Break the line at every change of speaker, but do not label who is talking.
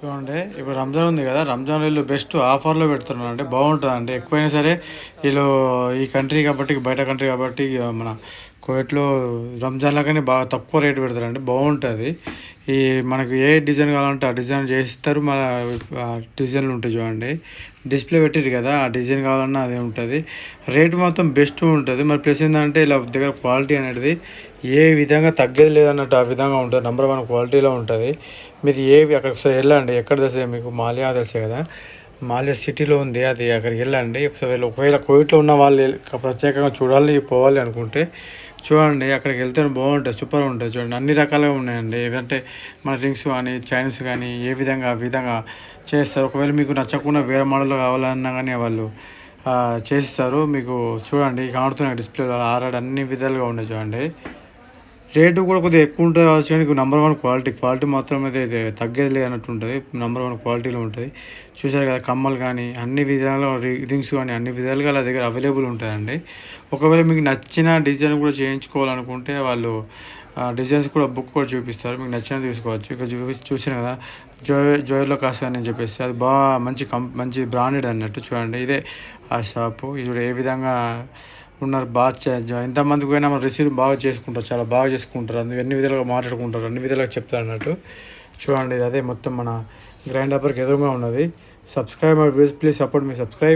చూడండి ఇప్పుడు రంజాన్ ఉంది కదా రంజాన్ వీళ్ళు బెస్ట్ ఆఫర్లో పెడుతున్నారు. అంటే బాగుంటుంది అంటే ఎక్కువైనా సరే వీళ్ళు ఈ కంట్రీ కాబట్టి బయట కంట్రీ కాబట్టి మన కోవిట్లో రంజాన్ లాగానే బాగా తక్కువ రేటు పెడతారండి. బాగుంటుంది. ఈ మనకు ఏ డిజైన్ కావాలంటే ఆ డిజైన్ చేస్తారు. మన డిజైన్లు ఉంటాయి చూడండి. డిస్ప్లే పెట్టారు కదా ఆ డిజైన్ కావాలన్నా అదే ఉంటుంది. రేటు మాత్రం బెస్ట్ ఉంటుంది. మరి ప్లస్ ఏంటంటే ఇలా దగ్గర క్వాలిటీ అనేది ఏ విధంగా తగ్గేది లేదన్నట్టు ఆ విధంగా ఉంటుంది. నెంబర్ వన్ క్వాలిటీలో ఉంటుంది. మీది ఏవి అక్కడ ఒకసారి వెళ్ళండి. ఎక్కడ తెలిసే మీకు? మాలియా తెలిసే కదా. మాలియా సిటీలో ఉంది. అది అక్కడికి వెళ్ళండి. ఒకసారి ఒకవేళ కోవిడ్లో ఉన్న వాళ్ళు ప్రత్యేకంగా చూడాలి పోవాలి అనుకుంటే చూడండి అక్కడికి వెళ్తే బాగుంటుంది సూపర్ ఉంటుంది చూడండి. అన్ని రకాలుగా ఉన్నాయండి. ఏదంటే మన డ్రింక్స్ కానీ చైన్స్ కానీ ఏ విధంగా విధంగా చేస్తారు. ఒకవేళ మీకు నచ్చకుండా వేరే మోడల్ కావాలన్నా కానీ వాళ్ళు చేస్తారు. మీకు చూడండి కనబడుతున్నాయి డిస్ప్లేలో ఆర్ఆర్ అన్ని విధాలుగా ఉన్నాయి చూడండి. రేటు కూడా కొద్దిగా ఎక్కువ ఉంటుంది కావచ్చు కానీ నెంబర్ వన్ క్వాలిటీ క్వాలిటీ మాత్రం అయితే ఇది తగ్గేది లేదు అన్నట్టు ఉంటుంది నెంబర్ వన్ క్వాలిటీలో ఉంటుంది. చూసారు కదా కమ్మలు కానీ అన్ని విధాలుగా రింగ్స్ కానీ అన్ని విధాలుగా వాళ్ళ దగ్గర అవైలబుల్ ఉంటాయండి. ఒకవేళ మీకు నచ్చిన డిజైన్ కూడా చేయించుకోవాలనుకుంటే వాళ్ళు డిజైన్స్ కూడా బుక్ కూడా చూపిస్తారు. మీకు నచ్చినది తీసుకోవచ్చు. ఇక్కడ చూపి చూసిన కదా జోయ్ జోయర్లో కాస్ట్ అని చెప్పేసి అది బాగా మంచి కం మంచి బ్రాండెడ్ అన్నట్టు చూడండి. ఇదే ఆ షాపు ఇది ఏ విధంగా ఉన్నారు బాగా చే- ఎంతమందికి పోయినా మనం రిసీవ్ బాగా చేసుకుంటారు చాలా బాగా చేసుకుంటారు అందుకు అన్ని విధాలుగా మాట్లాడుకుంటారు అన్ని విధాలుగా చెప్తారు అన్నట్టు. చూడండి అదే మొత్తం మన గ్రైండ్ అప్పర్కి ఎదురుగా ఉన్నది. Subscribe my views please support me subscribe